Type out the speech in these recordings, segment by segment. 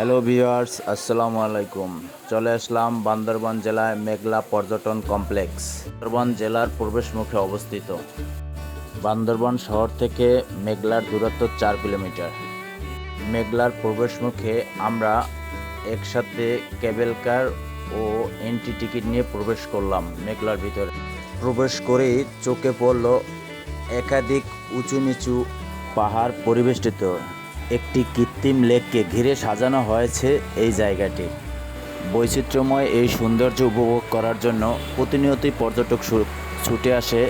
Hello viewers আসসালামু আলাইকুম চলে আসলাম বান্দরবান জেলায় মেঘলা পর্যটন কমপ্লেক্স। বান্দরবান জেলার প্রবেশমুখে অবস্থিত। বান্দরবান শহর থেকে মেঘলার দূরত্ব চার কিলোমিটার। মেঘলার প্রবেশমুখে আমরা একসাথে কেবল কার ও এন্ট্রি টিকিট নিয়ে প্রবেশ করলাম মেঘলার ভিতরে। প্রবেশ করেই চোখে পড়ল একাধিক উঁচু নিচু পাহাড় পরিবেষ্টিত। একটি কৃত্রিম লেককে ঘিরে সাজানো হয়েছে এই জায়গাটি। বৈচিত্র্যময় এই সৌন্দর্য উপভোগ করার জন্য প্রতিনিয়তই পর্যটক ছুটে আসে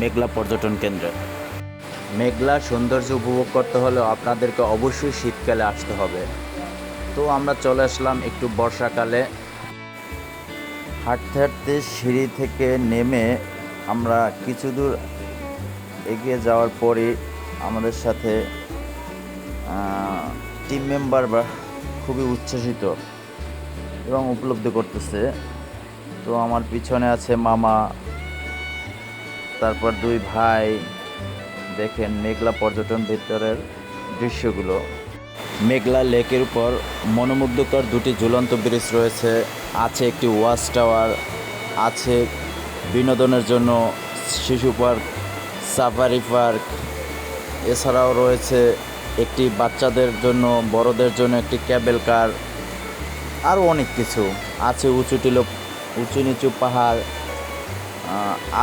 মেঘলা পর্যটন কেন্দ্রে। মেঘলা সৌন্দর্য উপভোগ করতে হলে আপনাদেরকে অবশ্যই শীতকালে আসতে হবে। তো আমরা চলে আসলাম একটু বর্ষাকালে। হাঁটতে হাঁটতে সিঁড়ি থেকে নেমে আমরা কিছু দূর এগিয়ে যাওয়ার পরই আমাদের সাথে টিম মেম্বার বা খুবই উচ্ছ্বসিত এবং উপলব্ধি করতেছে। তো আমার পিছনে আছে মামা, তারপর দুই ভাই, দেখেন মেঘলা পর্যটন ভিতরের দৃশ্যগুলো। মেঘলা লেকের উপর মনোমুগ্ধকর দুটি ঝুলন্ত ব্রিজ রয়েছে, আছে একটি ওয়াচ টাওয়ার, আছে বিনোদনের জন্য শিশু পার্ক, সাফারি পার্ক, এছাড়াও রয়েছে একটি বাচ্চাদের জন্য, বড়দের জন্য একটি ক্যাবেল কার, আরও অনেক কিছু আছে উঁচু টিলো, উঁচু নিচু পাহাড়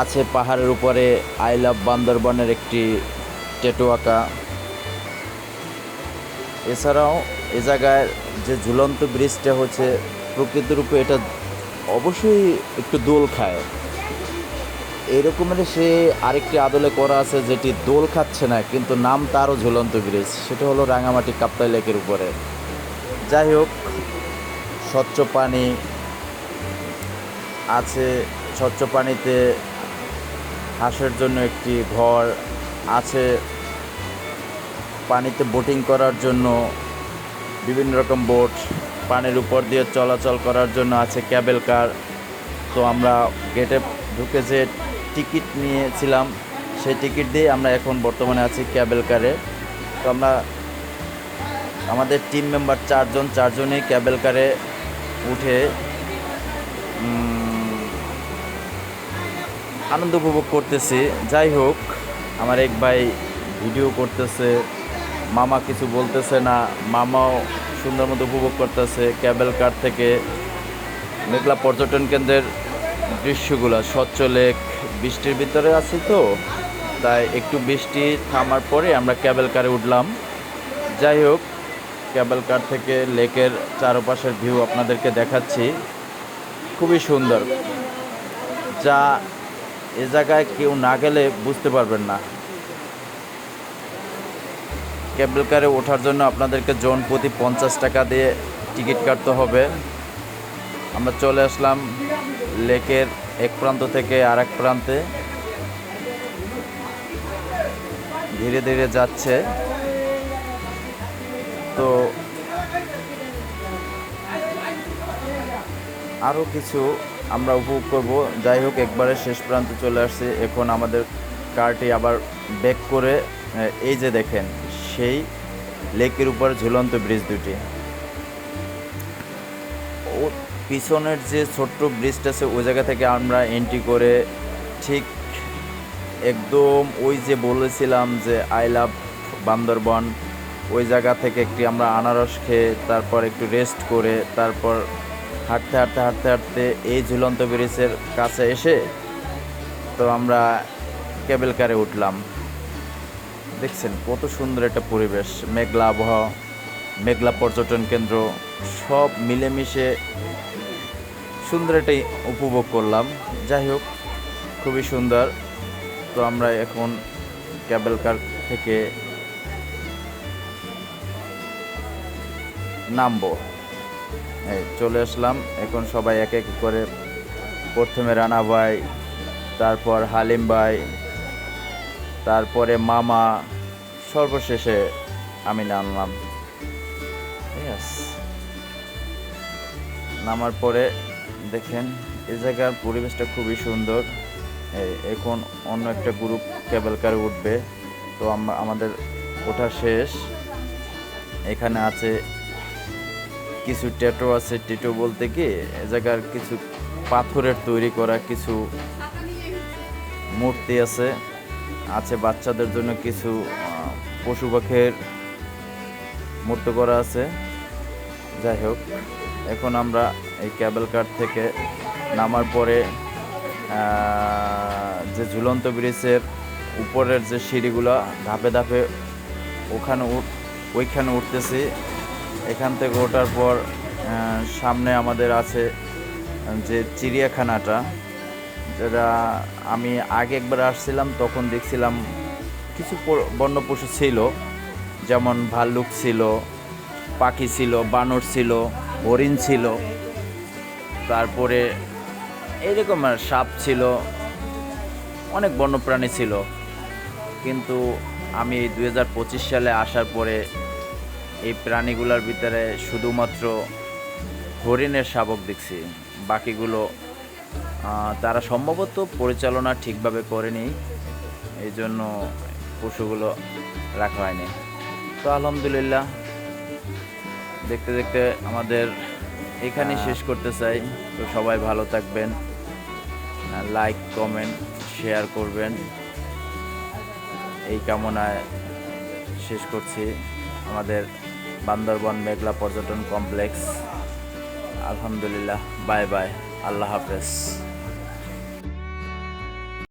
আছে পাহাড়ের উপরে আই লাভ বান্দরবনের একটি টেটু আঁকা। এছাড়াও এ জায়গায় যে ঝুলন্ত ব্রিজটা হচ্ছে প্রকৃতির রূপে এটা অবশ্যই একটু দোল খায়। এরকমের সে আরেকটি আদলে করা আছে যেটি দোল খাচ্ছে না, কিন্তু নাম তারও ঝুলন্ত ব্রিজ সেটা হলো রাঙামাটি কাপ্তাই লেকের উপরে। যাই হোক, স্বচ্ছ পানি আছে। স্বচ্ছ পানিতে হাঁসের জন্য একটি ঘর আছে। পানিতে বোটিং করার জন্য বিভিন্ন রকম বোট, পানির উপর দিয়ে চলাচল করার জন্য আছে ক্যাবেল কার। তো আমরা গেটে ঢুকে যে টিকিট নিয়েছিলাম, সেই টিকিট দিয়ে আমরা এখন বর্তমানে আছি ক্যাবেল কারে। তো আমরা আমাদের টিম মেম্বার চারজন, চারজনই ক্যাবেল কারে উঠে আনন্দ উপভোগ করতেছি। যাই হোক, আমার এক ভাই ভিডিও করতেছে, মামা কিছু বলতেছে না, মামাও সুন্দর মতো উপভোগ করতেছে ক্যাবেল কার থেকে। মেঘলা পর্যটন কেন্দ্রের দৃশ্যগুলো, স্বচ্ছ লেক বৃষ্টির ভিতরে আছি তো, তাই একটু বৃষ্টি থামার পরে আমরা ক্যাবেল কারে উঠলাম। যাই হোক, ক্যাবেল কার থেকে লেকের চারপাশের ভিউ আপনাদেরকে দেখাচ্ছি। খুবই সুন্দর। যা এ জায়গায় কেউ না গেলে বুঝতে পারবেন না। ক্যাবেল কারে ওঠার জন্য আপনাদেরকে জন প্রতি পঞ্চাশ টাকা দিয়ে টিকিট কাটতে হবে। আমরা চলে আসলাম লেকের এক প্রান্ত থেকে আর এক প্রান্তে ধীরে ধীরে যাচ্ছে। তো আরও কিছু আমরা উপভোগ করব। যাই হোক, একবারে শেষ প্রান্তে চলে আসছে। এখন আমাদের কারটি আবার ব্যাক করে এই যে দেখেন, সেই লেকের উপর ঝুলন্ত ব্রিজ দুটি। পিছনের যে ছোট্ট ব্রিজটা আছে, ওই জায়গা থেকে আমরা এন্ট্রি করে ঠিক একদম ওই যে বলেছিলাম যে আই লাভ বান্দরবন, ওই জায়গা থেকে একটি আমরা আনারস খেয়ে তারপর একটু রেস্ট করে তারপর হাঁটতে হাঁটতে হাঁটতে হাঁটতে এই ঝুলন্ত ব্রিজের কাছে এসে তো আমরা কেবল কারে উঠলাম। দেখছেন কত সুন্দর একটা পরিবেশ, মেঘলা আবহাওয়া, মেঘলা পর্যটন কেন্দ্র, সব মিলেমিশে সুন্দর একটা উপভোগ করলাম। যাই হোক, খুবই সুন্দর। তো আমরা এখন ক্যাবেল কার থেকে নামবো। চলে আসলাম। এখন সবাই এক এক করে প্রথমে রানা ভাই, তারপর হালিম ভাই, তারপরে মামা, সর্বশেষে আমি নামলাম। ঠিক আছে নামার পরে দেখেন, এই জায়গার পরিবেশটা খুবই সুন্দর। এখন অন্য একটা গ্রুপ কেবল কারে উঠবে। তো আমাদের ওঠা শেষ। এখানে আছে কিছু ট্যাটো আছে ট্যাটো বলতে কি, এ জায়গার কিছু পাথরের তৈরি করা কিছু মূর্তি আছে। আছে বাচ্চাদের জন্য কিছু পশু পাখির মূর্তি করা আছে। যাই হোক, এখন আমরা এই ক্যাবেল কার থেকে নামার পরে যে ঝুলন্ত ব্রিজের উপরের যে সিঁড়িগুলো ধাপে ধাপে ওখানে ওইখানে উঠতেছি। এখান থেকে ওঠার পর সামনে আমাদের আছে যে চিড়িয়াখানাটা, যেটা আমি আগে একবার আসছিলাম, তখন দেখছিলাম কিছু বন্য পশু ছিল, যেমন ভাল্লুক ছিল পাখি ছিল, বানর ছিল, হরিণ ছিল, তারপরে এরকম আর সাপ ছিল, অনেক বন্যপ্রাণী ছিল। কিন্তু আমি দু হাজার পঁচিশ সালে আসার পরে এই প্রাণীগুলোর ভিতরে শুধুমাত্র হরিণের শাবক দেখছি। বাকিগুলো তারা সম্ভবত পরিচালনা ঠিকভাবে করেনি এই জন্য পশুগুলো রাখা হয়নি। তো আলহামদুলিল্লাহ দেখতে দেখতে আমাদের এখানেই শেষ করতে চাই। তো সবাই ভালো থাকবেন। লাইক কমেন্ট শেয়ার করবেন। এই কামনায় শেষ করছি। আমাদের বান্দরবন মেঘলা পর্যটন কমপ্লেক্স। আলহামদুলিল্লাহ। Bye bye. আল্লাহ হাফেজ।